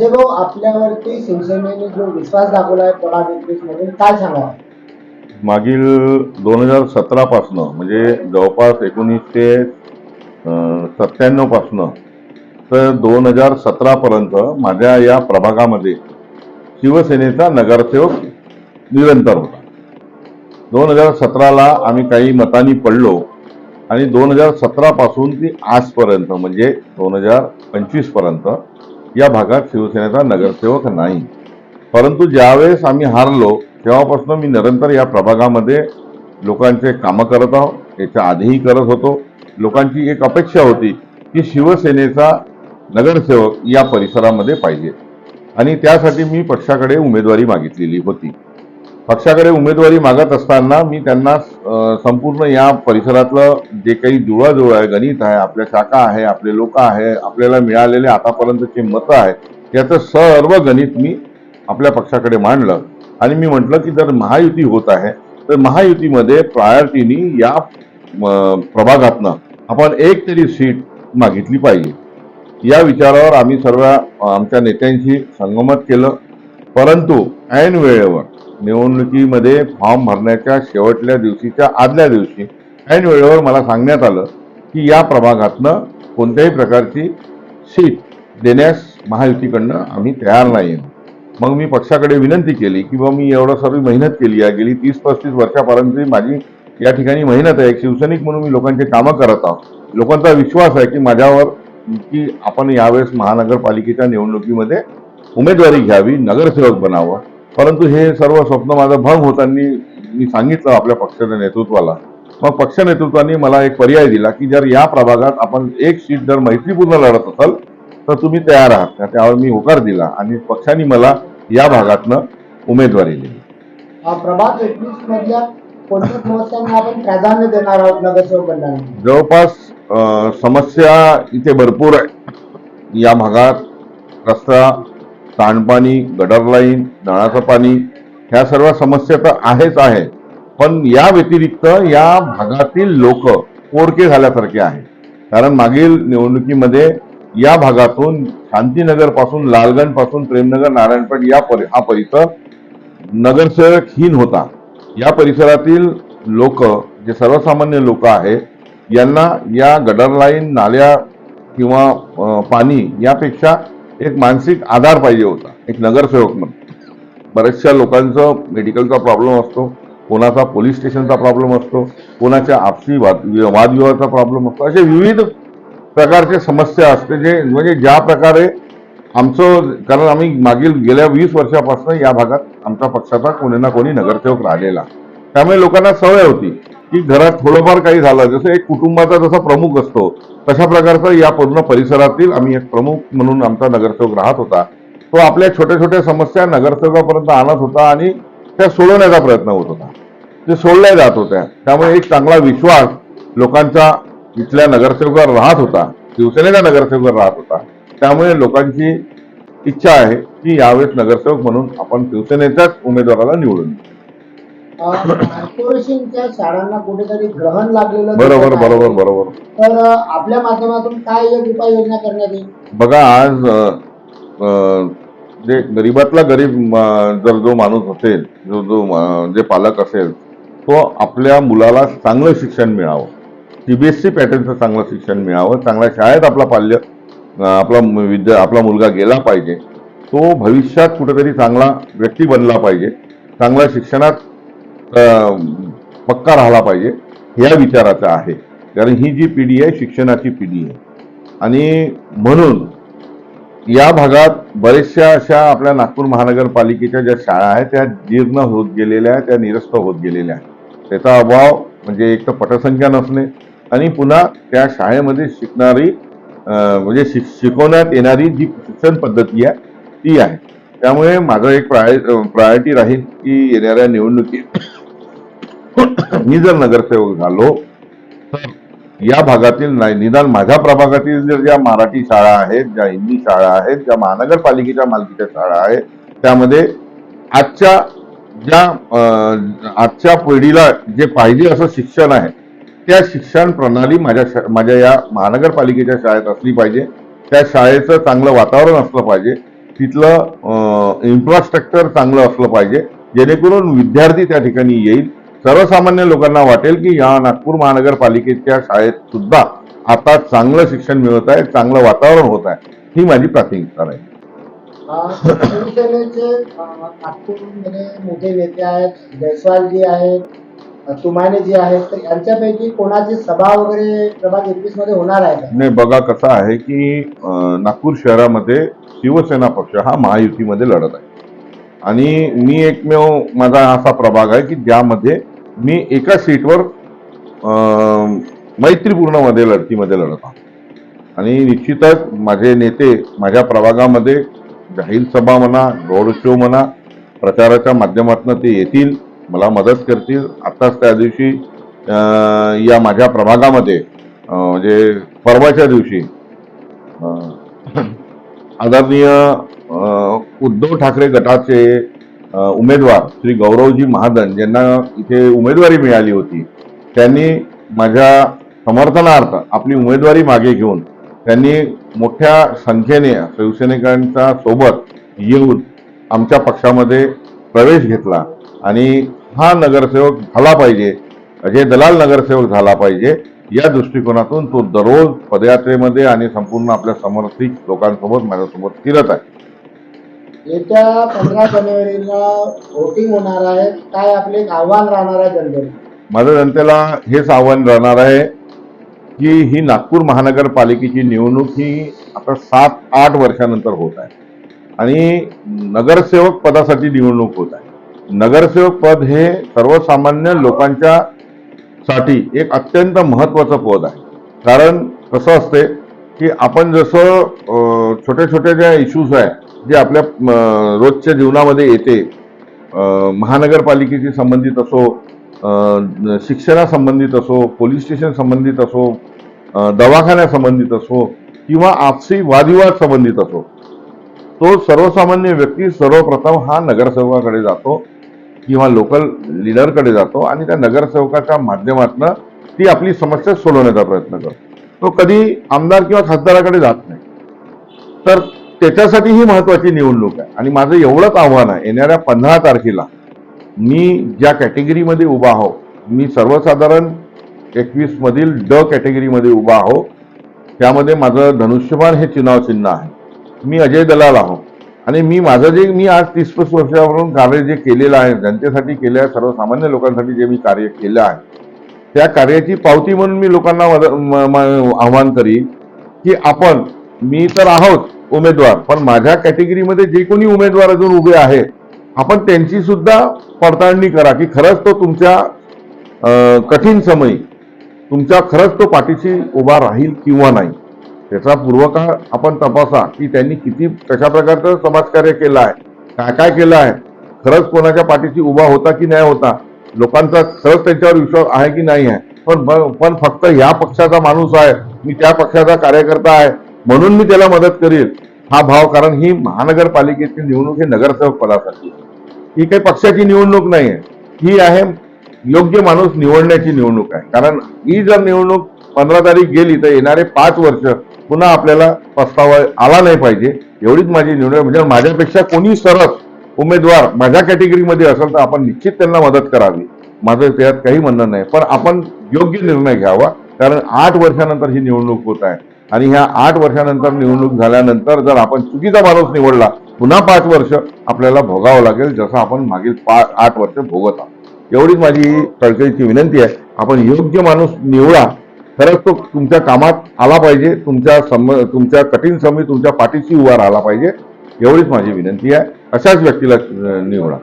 भाऊ आपल्यावरती शिवसेनेने जो विश्वास दाखवला आहे पवारमध्ये काय सांगा मागील दोन हजार सतरापासनं म्हणजे जवळपास एकोणीसशे सत्त्याण्णव पासनं तर दोन हजार सतरापर्यंत माझ्या या प्रभागामध्ये शिवसेनेचा नगरसेवक निरंतर होता. दोन हजार सतराला आम्ही काही मतांनी पडलो आणि दोन हजार सतरापासून ती आजपर्यंत म्हणजे दोन हजार पंचवीसपर्यंत या भागात शिवसेनेचा नगरसेवक नाही. परंतु ज्यावेळेस आम्ही हारलो तेव्हापासून मी निरंतर या प्रभागामध्ये लोकांचे कामं करत आहोत याच्या आधीही करत होतो. लोकांची एक अपेक्षा होती की शिवसेनेचा नगरसेवक या परिसरामध्ये पाहिजे. आणि त्यासाठी मी पक्षाकडे उमेदवारी मागितलेली होती. पक्षाकडे उमेदवारी मागत असताना मी त्यांना संपूर्ण या परिसरातलं जे काही जुळाजुळ आहे गणित आहे आपल्या शाखा आहे आपले लोक आहे आपल्याला मिळालेले आतापर्यंतचे मतं आहे याचं सर्व गणित मी आपल्या पक्षाकडे मांडलं. आणि मी म्हटलं की जर महायुती होत आहे तर महायुतीमध्ये प्रायोरिटीनी या प्रभागातनं आपण एक तरी सीट मागितली पाहिजे. या विचारावर आम्ही सर्व आमच्या नेत्यांशी संगमत केलं. परंतु ऐन वेळेवर निवडणुकीमध्ये फॉर्म भरण्याच्या शेवटल्या दिवशीच्या आदल्या दिवशी ऐन वेळेवर मला सांगण्यात आलं की या प्रभागातनं कोणत्याही प्रकारची सीट देण्यास महायुतीकडनं आम्ही तयार नाही मग मी पक्षाकडे विनंती केली की बा मी एवढं सर्व मेहनत केली आहे गेली तीस पस्तीस वर्षापर्यंत माझी या ठिकाणी मेहनत आहे एक शिवसैनिक म्हणून मी लोकांचे कामं करत आहोत. लोकांचा विश्वास आहे की माझ्यावर की आपण यावेळेस महानगरपालिकेच्या निवडणुकीमध्ये उमेदवारी घ्यावी नगरसेवक बनावं. परंतु हे सर्व स्वप्न माझं भंग होताना मी सांगितलं आपल्या पक्षाच्या नेतृत्वाला. मग पक्ष नेतृत्वाने मला एक पर्याय दिला की जर या प्रभागात आपण एक सीट जर मैत्रीपूर्ण लढत असाल तर तुम्ही तयार आहात. त्यावर मी होकार दिला आणि पक्षाने मला या भागातनं उमेदवारी दिली. अ, प्रभाग एकवीस मधल्या कोणत्या समस्यांना आपण प्राधान्य देणार आहोत नगरसेवक बनल्यानंतर जवळपास अं, समस्या इथे भरपूर आहे. या भागात रस्ता सांडपाणी गडर लाईन नळाचं पाणी ह्या सर्व समस्या तर आहेच आहे पण या व्यतिरिक्त या भागातील लोक पोरके झाल्यासारखे आहे कारण मागील निवडणुकीमध्ये या भागातून शांतीनगरपासून लालगंजपासून प्रेमनगर नारायणपेठ या परि हा परिसर नगरसेवकहीन होता. या परिसरातील लोक जे सर्वसामान्य लोक आहेत यांना या गडर लाईन नाल्या किंवा पाणी यापेक्षा एक मानसिक आधार पाहिजे होता एक नगरसेवक म्हणून. बऱ्याचशा लोकांचं मेडिकलचा प्रॉब्लेम असतो कोणाचा पोलीस स्टेशनचा प्रॉब्लेम असतो कोणाच्या आपसी वाद वादविवादाचा प्रॉब्लेम असतो असे विविध प्रकारचे समस्या असते जे म्हणजे ज्या प्रकारे आमचं कारण आम्ही मागील गेल्या वीस वर्षापासून या भागात आमच्या पक्षाचा कोणी ना कोणी नगरसेवक राहिलेला. त्यामुळे लोकांना सवय होती. की घरात थोडंफार काही झालं जसं एक कुटुंबाचा जसा प्रमुख असतो तशा प्रकारचा या पूर्ण परिसरातील आम्ही एक प्रमुख म्हणून आमचा नगरसेवक राहत होता. तो आपल्या छोट्या छोट्या समस्या नगरसेवकापर्यंत आणत होता आणि त्या सोडवण्याचा प्रयत्न होत होता. ते सोडल्या जात होत्या. त्यामुळे एक चांगला विश्वास लोकांचा इथल्या नगरसेवकावर राहत होता शिवसेनेच्या नगरसेवकावर राहत होता. त्यामुळे लोकांची इच्छा आहे की यावेळेस नगरसेवक म्हणून आपण शिवसेनेच्याच उमेदवाराला निवडून कॉर्पोरेशनच्या शाळांना कुठेतरी ग्रहण लागलेलं बरोबर दिसत आहे. बरोबर बरोबर. तर अ, आपल्या माध्यमातून काय एक उपाययोजना करण्यात येईल? बघा आज अ, अ, जे गरीबातला गरीब जर जो माणूस असेल जो जो जे पालक असेल तो आपल्या मुलाला चांगलं शिक्षण मिळावं. सीबीएसई पॅटर्नचं चांगलं शिक्षण मिळावं. चांगल्या शाळेत आपला पाल्य अ, आपला मु- विद्या आपला मुलगा गेला पाहिजे. तो भविष्यात कुठेतरी चांगला व्यक्ती बनला पाहिजे. चांगल्या शिक्षणात पक्का राहिला पाहिजे ह्या विचाराचा आहे. कारण ही जी पिढी आहे शिक्षणाची पिढी आहे. आणि म्हणून या भागात बरेचशा अशा आपल्या नागपूर महानगरपालिकेच्या ज्या शाळा आहेत त्या जीर्ण होत गेलेल्या आहेत त्या निरस्त होत गेलेल्या आहेत. त्याचा अभाव म्हणजे एक तर पटसंख्या नसणे आणि पुन्हा त्या शाळेमध्ये शिकणारी म्हणजे शिक शिकवण्यात येणारी जी शिक्षण पद्धती आहे ती आहे. त्यामुळे माझं एक प्राय प्रायोरिटी राहील की येणाऱ्या निवडणुकीत मी जर नगरसेवक झालो तर या भागातील नाही निदान माझ्या प्रभागातील जर ज्या मराठी शाळा आहेत ज्या हिंदी शाळा आहेत ज्या महानगरपालिकेच्या मालकीच्या शाळा आहेत त्यामध्ये आजच्या ज्या आजच्या पिढीला जे पाहिजे असं शिक्षण आहे त्या शिक्षण प्रणाली माझ्या शा- माझ्या या महानगरपालिकेच्या शाळेत असली पाहिजे. त्या शाळेचं चांगलं वातावरण असलं पाहिजे. तिथलं इन्फ्रास्ट्रक्चर चांगलं असलं पाहिजे. जेणेकरून विद्यार्थी त्या ठिकाणी येईल. सर्वसामान्य लोकांना वाटेल की या नागपूर महानगरपालिकेच्या शाळेत सुद्धा आता चांगलं शिक्षण मिळत आहे चांगलं वातावरण होत आहे. ही माझी प्राथमिकता आहे नागपूरमध्ये मोठे नेते आहेत जयस्वालजी आहेत अं, तुमानेजी आहेत. तर यांच्यापैकी कोणाची सभा वगैरे प्रभाग एकवीसमध्ये होणार आहे नाही बघा कसं आहे की नागपूर शहरामध्ये शिवसेना पक्ष हा महायुतीमध्ये लढत आहे. आणि मी एकमेव माझा असा प्रभाग आहे की ज्यामध्ये मी एका सीटवर अं, मैत्रीपूर्णमध्ये लढतीमध्ये लढत आहोत. आणि निश्चितच माझे नेते माझ्या प्रभागामध्ये जाहीर सभा म्हणा रोड शो म्हणा प्रचाराच्या माध्यमातून ते येतील मला मदत करतील. आत्ताच त्या दिवशी या माझ्या प्रभागामध्ये म्हणजे परवाच्या दिवशी आदरणीय उद्धव ठाकरे गटाचे उमेदवार श्री गौरवजी महाजन ज्यांना इथे उमेदवारी मिळाली होती त्यांनी माझ्या समर्थनार्थ आपली उमेदवारी मागे घेऊन त्यांनी मोठ्या संख्येने शिवसैनिकांच्या सोबत येऊन आमच्या पक्षामध्ये प्रवेश घेतला आणि हा नगरसेवक झाला पाहिजे अजय दलाल नगरसेवक झाला पाहिजे या दृष्टिकोनातून तो दररोज पदयात्रेमध्ये आणि संपूर्ण आपल्या समर्थित लोकांसोबत माझ्यासोबत फिरत आहे. येत्या पंधरा जानेवारीला व्होटिंग होणार आहे. काय आपले एक आव्हान राहणार आहे जनतेला? माझं जनतेला हेच आव्हान राहणार आहे की ही नागपूर महानगरपालिकेची निवडणूक ही आता सात आठ वर्षानंतर होत आहे. आणि नगरसेवक पदासाठी निवडणूक होत आहे. नगरसेवक पद हे सर्वसामान्य लोकांच्या साठी एक अत्यंत महत्वाचं पद आहे. कारण कसं असते की आपण जसं छोट्या छोट्या ज्या इश्यूज आहे जे आपल्या रोजच्या जीवनामध्ये येते महानगरपालिकेशी संबंधित असो शिक्षणासंबंधित असो पोलीस स्टेशन संबंधित असो दवाखान्यासंबंधित असो किंवा आपसी वादविवाद संबंधित असो तो सर्वसामान्य व्यक्ती सर्वप्रथम हा नगरसेवकाकडे जातो. किंवा लोकल लीडरकडे जातो आणि त्या नगरसेवकाच्या माध्यमातून ती आपली समस्या सोडवण्याचा प्रयत्न करतो. तो कधी आमदार किंवा खासदाराकडे जात नाही. तर त्याच्यासाठी ही महत्वाची निवडणूक आहे. आणि माझं एवढंच आव्हान आहे येणाऱ्या पंधरा तारखेला मी ज्या कॅटेगरीमध्ये उभा आहो मी सर्वसाधारण एकवीसमधील ड कॅटेगरीमध्ये उभा आहो त्यामध्ये माझं धनुष्यबाण हे चुनाव चिन्ह आहे. मी अजय दलाल आहो. आणि मी माझं जे मी आज तीस पस्तीस वर्षावरून कार्य जे केलेलं आहे जनतेसाठी केलं आहे सर्वसामान्य लोकांसाठी जे मी कार्य केलं आहे त्या कार्याची पावती म्हणून मी लोकांना मद- म- आव्हान करीन की आपण मी तर आहोत उमेदवार पण माझ्या कॅटेगरीमध्ये जे कोणी उमेदवार अजून उभे आहेत आपण त्यांची सुद्धा पडताळणी करा की खरंच तो तुमच्या कठीण समयी तुमच्या खरंच तो पाठीशी उभा राहील किंवा नाही. त्याचा पूर्वकाळ आपण तपासा की त्यांनी किती कशा प्रकारचं समाजकार्य केलं आहे काय काय केलं आहे खरंच कोणाच्या पाठीशी उभा होता की नाही होता लोकांचा खरंच त्यांच्यावर विश्वास आहे की नाही आहे पण पण फक्त ह्या पक्षाचा माणूस आहे मी त्या पक्षाचा कार्यकर्ता आहे म्हणून मी त्याला मदत करील हा भाव कारण ही महानगरपालिकेची निवडणूक ही नगरसेवक पदासाठी ही काही पक्षाची निवडणूक नाही आहे ही आहे योग्य माणूस निवडण्याची निवडणूक आहे कारण ही जर निवडणूक पंधरा तारीख गेली तर येणारे पाच वर्ष पुन्हा आपल्याला पस्तावा आला नाही पाहिजे. एवढीच माझी निवडणूक म्हणजे माझ्यापेक्षा कोणी सरस उमेदवार माझ्या कॅटेगरीमध्ये असेल तर आपण निश्चित त्यांना मदत करावी. माझं त्यात काही म्हणणं नाही. पण आपण योग्य निर्णय घ्यावा. कारण आठ वर्षानंतर ही निवडणूक होत आहे. आणि ह्या आठ वर्षानंतर निवडणूक झाल्यानंतर जर आपण चुकीचा माणूस निवडला पुन्हा पाच वर्ष आपल्याला भोगावं लागेल जसं आपण मागील पा आठ वर्ष भोगत आहोत. एवढीच माझी कळकळीची विनंती आहे. आपण योग्य माणूस निवडा खरंच तो तुमच्या कामात आला पाहिजे तुमच्या सम तुमच्या कठीण समय तुमच्या पाठीशी उभा राहिला पाहिजे एवढीच माझी विनंती आहे. अशाच व्यक्तीला निवडा.